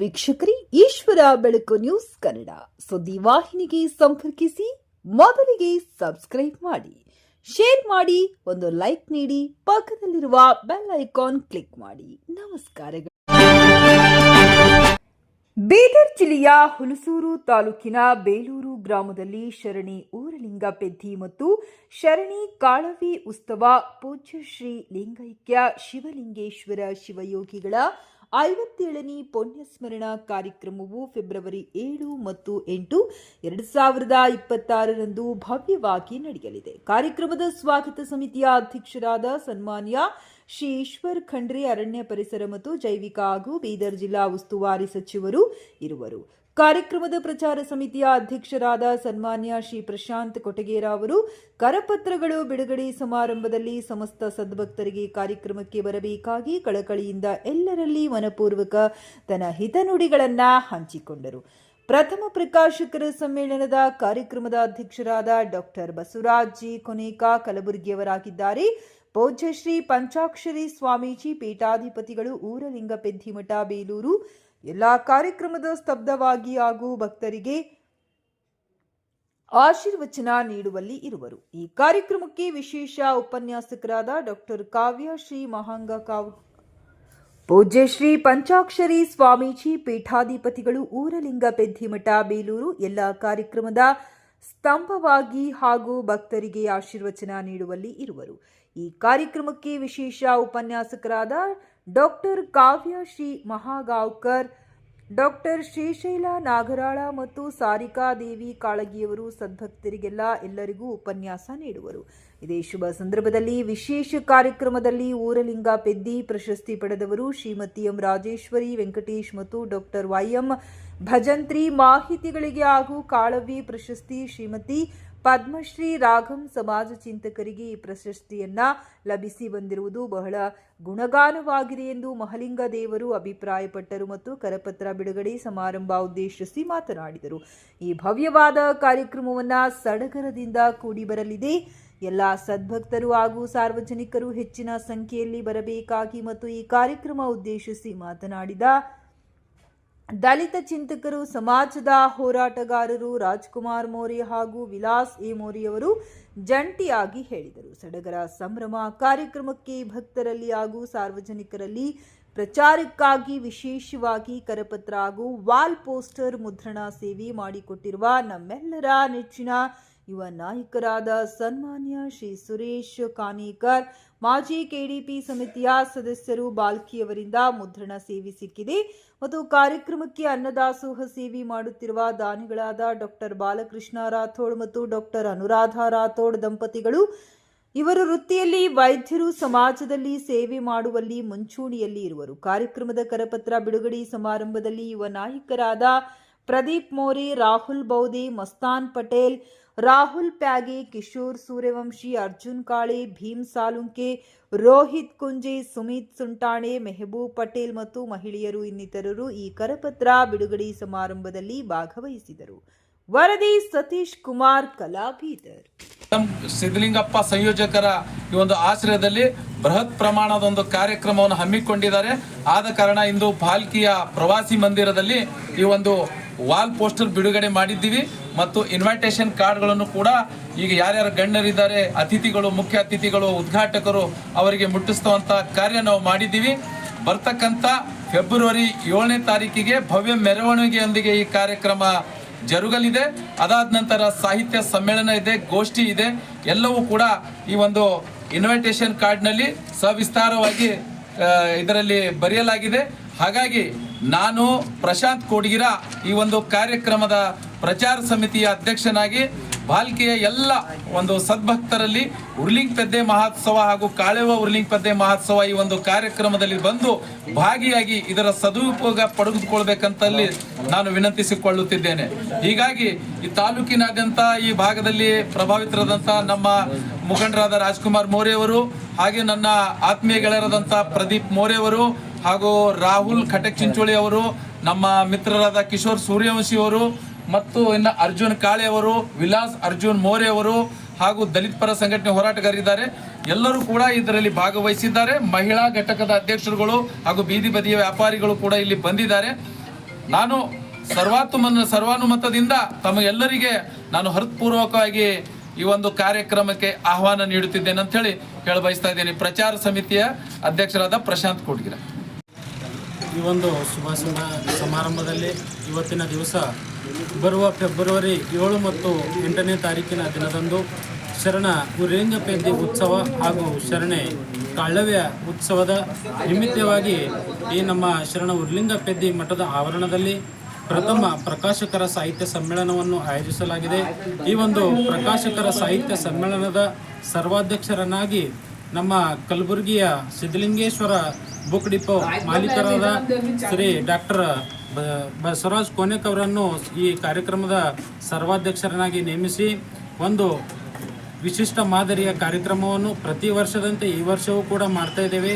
ವೀಕ್ಷಕರೇ, ಈಶ್ವರ ಬೆಳಕು ನ್ಯೂಸ್ ಕನ್ನಡ. ಸುದ್ದಿ ವಾಹಿನಿಗೆ ಸಂಪರ್ಕಿಸಿ, ಮೊದಲಿಗೆ ಸಬ್ಸ್ಕ್ರೈಬ್ ಮಾಡಿ. ಶೇರ್ ಮಾಡಿ, ಒಂದು ಲೈಕ್ ನೀಡಿ, ಪಕ್ಕದಲ್ಲಿರುವ ಬೆಲ್ ಐಕಾನ್ ಕ್ಲಿಕ್ ಮಾಡಿ. ನಮಸ್ಕಾರಗಳು. ಬೀದರ್ ಜಿಲ್ಲೆಯ ಹುಲಸೂರು ತಾಲೂಕಿನ ಬೇಲೂರು ಗ್ರಾಮದಲ್ಲಿ ಶರಣಿ ಊರಲಿಂಗ ಪೆದ್ದಿ ಮತ್ತು ಶರಣಿ ಕಾಳವಿ ಉತ್ಸವ ಪೂಜ್ಯ ಶ್ರೀ ಲಿಂಗೈಕ್ಯ ಶಿವಲಿಂಗೇಶ್ವರ ಶಿವಯೋಗಿಗಳ ಐವತ್ತೇಳನೇ ಪುಣ್ಯಸ್ಮರಣ ಕಾರ್ಯಕ್ರಮವು ಫೆಬ್ರವರಿ ಏಳು ಮತ್ತು ಎಂಟು ಎರಡು ಸಾವಿರದ ಇಪ್ಪತ್ತಾರರಂದು ಭವ್ಯವಾಗಿ ನಡೆಯಲಿದೆ. ಕಾರ್ಯಕ್ರಮದ ಸ್ವಾಗತ ಸಮಿತಿಯ ಅಧ್ಯಕ್ಷರಾದ ಸನ್ಮಾನ್ಯ ಶ್ರೀ ಈಶ್ವರ್ ಖಂಡ್ರೆ ಅರಣ್ಯ ಪರಿಸರ ಮತ್ತು ಜೈವಿಕ ಹಾಗೂ ಬೀದರ್ ಜಿಲ್ಲಾ ಉಸ್ತುವಾರಿ ಸಚಿವರು ಇರುವರು. ಕಾರ್ಯಕ್ರಮದ ಪ್ರಚಾರ ಸಮಿತಿಯ ಅಧ್ಯಕ್ಷರಾದ ಸನ್ಮಾನ್ಯ ಶ್ರೀ ಪ್ರಶಾಂತ್ ಕೊಟಗೇರ ಅವರು ಕರಪತ್ರಗಳು ಬಿಡುಗಡೆ ಸಮಾರಂಭದಲ್ಲಿ ಸಮಸ್ತ ಸದ್ಭಕ್ತರಿಗೆ ಕಾರ್ಯಕ್ರಮಕ್ಕೆ ಬರಬೇಕಾಗಿ ಕಳಕಳಿಯಿಂದ ಎಲ್ಲರಲ್ಲಿ ಮನಪೂರ್ವಕ ತನ್ನ ಹಿತನುಡಿಗಳನ್ನು ಹಂಚಿಕೊಂಡರು. ಪ್ರಥಮ ಪ್ರಕಾಶಕರ ಸಮ್ಮೇಳನದ ಕಾರ್ಯಕ್ರಮದ ಅಧ್ಯಕ್ಷರಾದ ಡಾಕ್ಟರ್ ಬಸವರಾಜ್ ಜಿ ಕೊನೇಕಾ ಕಲಬುರಗಿಯವರಾಗಿದ್ದಾರೆ. ಪೂಜ್ಯ ಶ್ರೀ ಪಂಚಾಕ್ಷರಿ ಸ್ವಾಮೀಜಿ ಪೀಠಾಧಿಪತಿಗಳು ಊರಲಿಂಗ ಪೆದ್ದಿಮಠ, ಬೇಲೂರು. ಎಲ್ಲಾ ಕಾರ್ಯಕ್ರಮದ ಸ್ತಬ್ಧವಾಗಿ ಹಾಗೂ ಭಕ್ತರಿಗೆ ಆಶೀರ್ವಚನ ನೀಡುವಲ್ಲಿ ಇರುವರು. ಈ ಕಾರ್ಯಕ್ರಮಕ್ಕೆ ವಿಶೇಷ ಉಪನ್ಯಾಸಕರಾದ ಡಾಕ್ಟರ್ ಕಾವ್ಯ ಶ್ರೀ ಮಹಾಂಗ ಕಾವ್, ಪೂಜ್ಯ ಶ್ರೀ ಪಂಚಾಕ್ಷರಿ ಸ್ವಾಮೀಜಿ ಪೀಠಾಧಿಪತಿಗಳು ಊರಲಿಂಗ ಪೆದ್ದಿಮಠ, ಬೇಲೂರು. ಎಲ್ಲ ಕಾರ್ಯಕ್ರಮದ ಸ್ತಂಭವಾಗಿ ಹಾಗೂ ಭಕ್ತರಿಗೆ ಆಶೀರ್ವಚನ ನೀಡುವಲ್ಲಿ ಇರುವರು. ಈ ಕಾರ್ಯಕ್ರಮಕ್ಕೆ ವಿಶೇಷ ಉಪನ್ಯಾಸಕರಾದ ಡಾಕ್ಟರ್ ಕಾವ್ಯ ಶ್ರೀ ಮಹಾಗಾವ್ಕರ್, ಡಾಕ್ಟರ್ ಶ್ರೀಶೈಲ ನಾಗರಾಳ ಮತ್ತು ಸಾರಿಕಾ ದೇವಿ ಕಾಳಗಿಯವರು ಸದ್ಭಕ್ತರಿಗೆಲ್ಲ ಎಲ್ಲರಿಗೂ ಉಪನ್ಯಾಸ ನೀಡುವರು. ಇದೇ ಶುಭ ಸಂದರ್ಭದಲ್ಲಿ ವಿಶೇಷ ಕಾರ್ಯಕ್ರಮದಲ್ಲಿ ಊರಲಿಂಗ ಪೆದ್ದಿ ಪ್ರಶಸ್ತಿ ಪಡೆದವರು ಶ್ರೀಮತಿ ಎಂ ರಾಜೇಶ್ವರಿ, ವೆಂಕಟೇಶ್ ಮತ್ತು ಡಾಕ್ಟರ್ ವೈಎಂ ಭಜಂತ್ರಿ. ಮಾಹಿತಿಗಳಿಗೆ ಹಾಗೂ ಕಾಳವಿ ಪ್ರಶಸ್ತಿ ಶ್ರೀಮತಿ ಪದ್ಮಶ್ರೀ ರಾಘಂ ಸಮಾಜ ಚಿಂತಕರಿಗೆ ಈ ಪ್ರಶಸ್ತಿಯನ್ನ ಲಭಿಸಿ ಬಂದಿರುವುದು ಬಹಳ ಗುಣಗಾನವಾಗಿದೆ ಎಂದು ಮಹಲಿಂಗ ದೇವರು ಅಭಿಪ್ರಾಯಪಟ್ಟರು ಮತ್ತು ಕರಪತ್ರ ಬಿಡುಗಡೆ ಸಮಾರಂಭ ಉದ್ದೇಶಿಸಿ ಮಾತನಾಡಿದರು. ಈ ಭವ್ಯವಾದ ಕಾರ್ಯಕ್ರಮವನ್ನ ಸಡಗರದಿಂದ ಕೂಡಿ ಬರಲಿದೆ. ಎಲ್ಲ ಸದ್ಭಕ್ತರು ಹಾಗೂ ಸಾರ್ವಜನಿಕರು ಹೆಚ್ಚಿನ ಸಂಖ್ಯೆಯಲ್ಲಿ ಬರಬೇಕಾಗಿ ಮತ್ತು ಈ ಕಾರ್ಯಕ್ರಮ ಉದ್ದೇಶಿಸಿ ಮಾತನಾಡಿದ ದಲಿತ ಚಿಂತಕರು, ಸಮಾಜದ ಹೋರಾಟಗಾರರು ರಾಜ್ಕುಮಾರ್ ಮೋರಿ ಹಾಗೂ ವಿಲಾಸ್ ಎ ಮೋರಿಯವರು ಜಂಟಿಯಾಗಿ ಹೇಳಿದರು. ಸಡಗರ ಸಂಭ್ರಮ ಕಾರ್ಯಕ್ರಮಕ್ಕೆ ಭಕ್ತರಲ್ಲಿ ಹಾಗೂ ಸಾರ್ವಜನಿಕರಲ್ಲಿ ಪ್ರಚಾರಕ್ಕಾಗಿ ವಿಶೇಷವಾಗಿ ಕರಪತ್ರ ಹಾಗೂ ವಾಲ್ ಪೋಸ್ಟರ್ ಮುದ್ರಣ ಸೇವೆ ಮಾಡಿಕೊಟ್ಟಿರುವ ನಮ್ಮೆಲ್ಲರ ನೆಚ್ಚಿನ ಯುವ ನಾಯಕರಾದ ಸನ್ಮಾನ್ಯ ಶ್ರೀ ಸುರೇಶ್ ಕಾನೇಕರ್, ಮಾಜಿ ಕೆಡಿಪಿ ಸಮಿತಿಯ ಸದಸ್ಯರು ಬಾಲ್ಕಿಯವರಿಂದ ಮುದ್ರಣ ಸೇವೆ ಸಿಕ್ಕಿದೆ. ಮತ್ತು ಕಾರ್ಯಕ್ರಮಕ್ಕೆ ಅನ್ನದಾಸೋಹ ಸೇವೆ ಮಾಡುತ್ತಿರುವ ದಾನಿಗಳಾದ ಡಾಕ್ಟರ್ ಬಾಲಕೃಷ್ಣ ರಾಥೋಡ್ ಮತ್ತು ಡಾಕ್ಟರ್ ಅನುರಾಧ ರಾಥೋಡ್ ದಂಪತಿಗಳು ಇವರು ವೃತ್ತಿಯಲ್ಲಿ ವೈದ್ಯರು ಸಮಾಜದಲ್ಲಿ ಸೇವೆ ಮಾಡುವಲ್ಲಿ ಮುಂಚೂಣಿಯಲ್ಲಿ ಇರುವರು. ಕಾರ್ಯಕ್ರಮದ ಕರಪತ್ರ ಬಿಡುಗಡೆ ಸಮಾರಂಭದಲ್ಲಿ ಯುವ ನಾಯಕರಾದ ಪ್ರದೀಪ್ ಮೋರಿ, ರಾಹುಲ್ ಬೌದಿ, ಮಸ್ತಾನ್ ಪಟೇಲ್ ರಾಹುಲ್ ಪ್ಯಾಗಿ ಕಿಶೋರ್ ಸೂರ್ಯವಂಶಿ, ಅರ್ಜುನ್ ಕಾಳೆ, ಭೀಮ್ ಸಾಲುಂಕೆ, ರೋಹಿತ್ ಕುಂಜಿ, ಸುಮಿತ್ ಸುಂಟಾಣೆ, ಮೆಹಬೂಬ್ ಪಟೇಲ್ ಮತ್ತು ಮಹಿಳೆಯರು ಇನ್ನಿತರರು ಈ ಕರಪತ್ರ ಬಿಡುಗಡೆ ಸಮಾರಂಭದಲ್ಲಿ ಭಾಗವಹಿಸಿದರು. ವರದಿ ಸತೀಶ್ ಕುಮಾರ್ ಸಿದ್ದಲಿಂಗಪ್ಪ ಸಿದ್ಧಲಿಂಗಪ್ಪ ಸಂಯೋಜಕರ ಈ ಒಂದು ಆಶ್ರಯದಲ್ಲಿ ಬೃಹತ್ ಪ್ರಮಾಣದ ಒಂದು ಕಾರ್ಯಕ್ರಮವನ್ನು ಹಮ್ಮಿಕೊಂಡಿದ್ದಾರೆ. ಆದ ಕಾರಣ ಇಂದು ಭಾಲ್ಕಿಯ ಪ್ರವಾಸಿ ಮಂದಿರದಲ್ಲಿ ಈ ಒಂದು ವಾಲ್ ಪೋಸ್ಟರ್ ಬಿಡುಗಡೆ ಮಾಡಿದ್ದೀವಿ. ಮತ್ತು ಇನ್ವಿಟೇಷನ್ ಕಾರ್ಡ್ಗಳನ್ನು ಕೂಡ ಈಗ ಯಾರ್ಯಾರು ಗಣ್ಯರಿದ್ದಾರೆ, ಅತಿಥಿಗಳು, ಮುಖ್ಯ ಅತಿಥಿಗಳು, ಉದ್ಘಾಟಕರು ಅವರಿಗೆ ಮುಟ್ಟಿಸುವಂತಹ ಕಾರ್ಯ ನಾವು ಮಾಡಿದ್ದೀವಿ. ಬರ್ತಕ್ಕಂಥ ಫೆಬ್ರವರಿ ಏಳನೇ ತಾರೀಕಿಗೆ ಭವ್ಯ ಮೆರವಣಿಗೆಯೊಂದಿಗೆ ಈ ಕಾರ್ಯಕ್ರಮ ಜರುಗಲಿದೆ. ಅದಾದ ನಂತರ ಸಾಹಿತ್ಯ ಸಮ್ಮೇಳನ ಇದೆ, ಗೋಷ್ಠಿ ಇದೆ. ಎಲ್ಲವೂ ಕೂಡ ಈ ಒಂದು ಇನ್ವಿಟೇಷನ್ ಕಾರ್ಡ್ನಲ್ಲಿ ಸವಿಸ್ತಾರವಾಗಿ ಇದರಲ್ಲಿ ಬರೆಯಲಾಗಿದೆ. ಹಾಗಾಗಿ ನಾನು ಪ್ರಶಾಂತ್ ಕೋಡ್ಗಿರ ಈ ಒಂದು ಕಾರ್ಯಕ್ರಮದ ಪ್ರಚಾರ ಸಮಿತಿಯ ಅಧ್ಯಕ್ಷನಾಗಿ ಬಾಲ್ಕಿಯ ಎಲ್ಲ ಒಂದು ಸದ್ಭಕ್ತರಲ್ಲಿ ಉರ್ಲಿಂಗ್ ಪೆದ್ದೆ ಮಹೋತ್ಸವ ಹಾಗೂ ಕಾಳೆವ ಉರ್ಲಿಂಗ್ ಪೆದ್ದೆ ಮಹೋತ್ಸವ ಈ ಒಂದು ಕಾರ್ಯಕ್ರಮದಲ್ಲಿ ಬಂದು ಭಾಗಿಯಾಗಿ ಇದರ ಸದುಪಯೋಗ ಪಡೆದುಕೊಳ್ಬೇಕಂತಲ್ಲಿ ನಾನು ವಿನಂತಿಸಿಕೊಳ್ಳುತ್ತಿದ್ದೇನೆ. ಹೀಗಾಗಿ ಈ ತಾಲೂಕಿನಾದ್ಯಂತ ಈ ಭಾಗದಲ್ಲಿ ಪ್ರಭಾವಿತರಾದಂಥ ನಮ್ಮ ಮುಖಂಡರಾದ ರಾಜ್ಕುಮಾರ್ ಮೋರೆಯವರು ಹಾಗೆ ನನ್ನ ಆತ್ಮೀಯ ಗೆಳೆಯರಾದಂಥ ಪ್ರದೀಪ್ ಮೋರೆಯವರು ಹಾಗೂ ರಾಹುಲ್ ಖಟಕ್ ಚಿಂಚೋಳಿ ಅವರು, ನಮ್ಮ ಮಿತ್ರರಾದ ಕಿಶೋರ್ ಸೂರ್ಯವಂಶಿ ಅವರು ಮತ್ತು ಇನ್ನು ಅರ್ಜುನ್ ಕಾಳೆ ಅವರು, ವಿಲಾಸ್ ಅರ್ಜುನ್ ಮೋರೆ ಅವರು ಹಾಗೂ ದಲಿತ ಪರ ಸಂಘಟನೆ ಹೋರಾಟಗಾರರಿದ್ದಾರೆ. ಎಲ್ಲರೂ ಕೂಡ ಇದರಲ್ಲಿ ಭಾಗವಹಿಸಿದ್ದಾರೆ. ಮಹಿಳಾ ಘಟಕದ ಅಧ್ಯಕ್ಷರುಗಳು ಹಾಗೂ ಬೀದಿ ಬದಿಯ ವ್ಯಾಪಾರಿಗಳು ಕೂಡ ಇಲ್ಲಿ ಬಂದಿದ್ದಾರೆ. ನಾನು ಸರ್ವಾತ್ಮನ ಸರ್ವಾನುಮತದಿಂದ ತಮಗೆಲ್ಲರಿಗೆ ನಾನು ಹೃತ್ಪೂರ್ವಕವಾಗಿ ಈ ಒಂದು ಕಾರ್ಯಕ್ರಮಕ್ಕೆ ಆಹ್ವಾನ ನೀಡುತ್ತಿದ್ದೇನೆ ಅಂತ ಹೇಳಿ ಹೇಳ ಬಯಸ್ತಾ ಇದ್ದೇನೆ. ಪ್ರಚಾರ ಸಮಿತಿಯ ಅಧ್ಯಕ್ಷರಾದ ಪ್ರಶಾಂತ್ ಕೂಡ್ಗಿರ ಈ ಒಂದು ಶುಭ ಸಮಾರಂಭದಲ್ಲಿ ಇವತ್ತಿನ ದಿವಸ ಬರುವ ಫೆಬ್ರವರಿ ಏಳು ಮತ್ತು ಎಂಟನೇ ತಾರೀಕಿನ ದಿನದಂದು ಶರಣ ಉರೇಂಗಪೆದ್ದಿ ಉತ್ಸವ ಹಾಗೂ ಶರಣೆ ಕಾಳವ್ಯ ಉತ್ಸವದ ನಿಮಿತ್ತವಾಗಿ ಈ ನಮ್ಮ ಶರಣ ಉರ್ಲಿಂಗಪೇದಿ ಮಠದ ಆವರಣದಲ್ಲಿ ಪ್ರಥಮ ಪ್ರಕಾಶಕರ ಸಾಹಿತ್ಯ ಸಮ್ಮೇಳನವನ್ನು ಆಯೋಜಿಸಲಾಗಿದೆ. ಈ ಒಂದು ಪ್ರಕಾಶಕರ ಸಾಹಿತ್ಯ ಸಮ್ಮೇಳನದ ಸರ್ವಾಧ್ಯಕ್ಷರನ್ನಾಗಿ ನಮ್ಮ ಕಲಬುರಗಿಯ ಸಿದ್ಧಲಿಂಗೇಶ್ವರ ಬುಕ್ ಡಿಪೋ ಮಾಲೀಕರಾದ ಶ್ರೀ ಡಾಕ್ಟರ್ ಬಸವರಾಜ್ ಕೋನೆಕ್ ಅವರನ್ನು ಈ ಕಾರ್ಯಕ್ರಮದ ಸರ್ವಾಧ್ಯಕ್ಷರನ್ನಾಗಿ ನೇಮಿಸಿ ಒಂದು ವಿಶಿಷ್ಟ ಮಾದರಿಯ ಕಾರ್ಯಕ್ರಮವನ್ನು ಪ್ರತಿ ವರ್ಷದಂತೆ ಈ ವರ್ಷವೂ ಕೂಡ ಮಾಡ್ತಾ ಇದ್ದೇವೆ.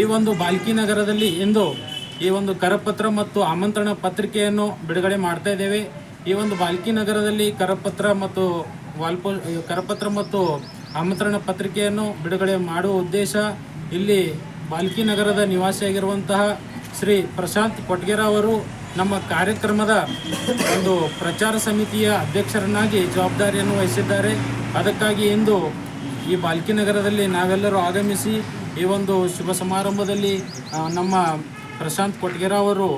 ಈ ಒಂದು ಬಾಲ್ಕಿ ನಗರದಲ್ಲಿ ಇಂದು ಈ ಒಂದು ಕರಪತ್ರ ಮತ್ತು ಆಮಂತ್ರಣ ಪತ್ರಿಕೆಯನ್ನು ಬಿಡುಗಡೆ ಮಾಡ್ತಾ ಇದ್ದೇವೆ. ಈ ಒಂದು ಬಾಲ್ಕಿ ನಗರದಲ್ಲಿ ಕರಪತ್ರ ಮತ್ತು ವಾಲ್ಪೋ ಕರಪತ್ರ ಮತ್ತು ಆಮಂತ್ರಣ ಪತ್ರಿಕೆಯನ್ನು ಬಿಡುಗಡೆ ಮಾಡುವ ಉದ್ದೇಶ ಇಲ್ಲಿ ಬಾಲ್ಕಿ ನಗರದ ನಿವಾಸಿಯಾಗಿರುವಂತಹ ಶ್ರೀ ಪ್ರಶಾಂತ್ ಕೊಟ್ಗೆರ ಅವರು ನಮ್ಮ ಕಾರ್ಯಕ್ರಮದ ಒಂದು ಪ್ರಚಾರ ಸಮಿತಿಯ ಅಧ್ಯಕ್ಷರನ್ನಾಗಿ ಜವಾಬ್ದಾರಿಯನ್ನು ವಹಿಸಿದ್ದಾರೆ. ಅದಕ್ಕಾಗಿ ಇಂದು ಈ ಬಾಲ್ಕಿ ನಗರದಲ್ಲಿ ನಾವೆಲ್ಲರೂ ಆಗಮಿಸಿ ಈ ಒಂದು ಶುಭ ಸಮಾರಂಭದಲ್ಲಿ ನಮ್ಮ ಪ್ರಶಾಂತ್ ಕೊಟ್ಗೆರ ಅವರು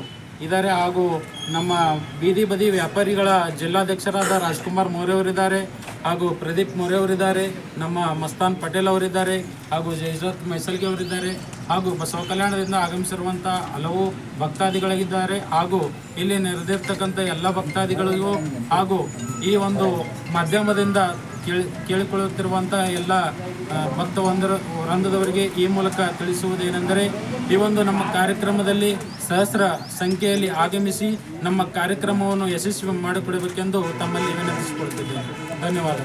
ಇದ್ದಾರೆ ಹಾಗೂ ನಮ್ಮ ಬೀದಿ ಬದಿ ವ್ಯಾಪಾರಿಗಳ ಜಿಲ್ಲಾಧ್ಯಕ್ಷರಾದ ರಾಜ್ಕುಮಾರ್ ಮೌರ್ಯ ಅವರಿದ್ದಾರೆ ಹಾಗೂ ಪ್ರದೀಪ್ ಮೌರ್ಯ ಅವರಿದ್ದಾರೆ ನಮ್ಮ ಮಸ್ತಾನ್ ಪಟೇಲ್ ಅವರಿದ್ದಾರೆ ಹಾಗೂ ಜಯಜತ್ ಮೈಸಲ್ಗೆ ಅವರಿದ್ದಾರೆ ಹಾಗೂ ಬಸವ ಕಲ್ಯಾಣದಿಂದ ಆಗಮಿಸಿರುವಂಥ ಹಲವು ಭಕ್ತಾದಿಗಳಿದ್ದಾರೆ ಹಾಗೂ ಇಲ್ಲಿ ನೆರೆದಿರ್ತಕ್ಕಂಥ ಎಲ್ಲ ಭಕ್ತಾದಿಗಳಿಗೂ ಹಾಗೂ ಈ ಒಂದು ಮಾಧ್ಯಮದಿಂದ ಕೇಳಿ ಕೇಳಿಕೊಳ್ಳುತ್ತಿರುವಂತಹ ಎಲ್ಲ ಭಕ್ತ ಒಂದರ ವೃಂದದವರಿಗೆ ಈ ಮೂಲಕ ತಿಳಿಸುವುದೇನೆಂದರೆ, ಈ ಒಂದು ನಮ್ಮ ಕಾರ್ಯಕ್ರಮದಲ್ಲಿ ಸಹಸ್ರ ಸಂಖ್ಯೆಯಲ್ಲಿ ಆಗಮಿಸಿ ನಮ್ಮ ಕಾರ್ಯಕ್ರಮವನ್ನು ಯಶಸ್ವಿ ಮಾಡಿಕೊಡಬೇಕೆಂದು ತಮ್ಮಲ್ಲಿ ವಿನಂತಿಸಿಕೊಳ್ತಿದ್ದೇನೆ. ಧನ್ಯವಾದ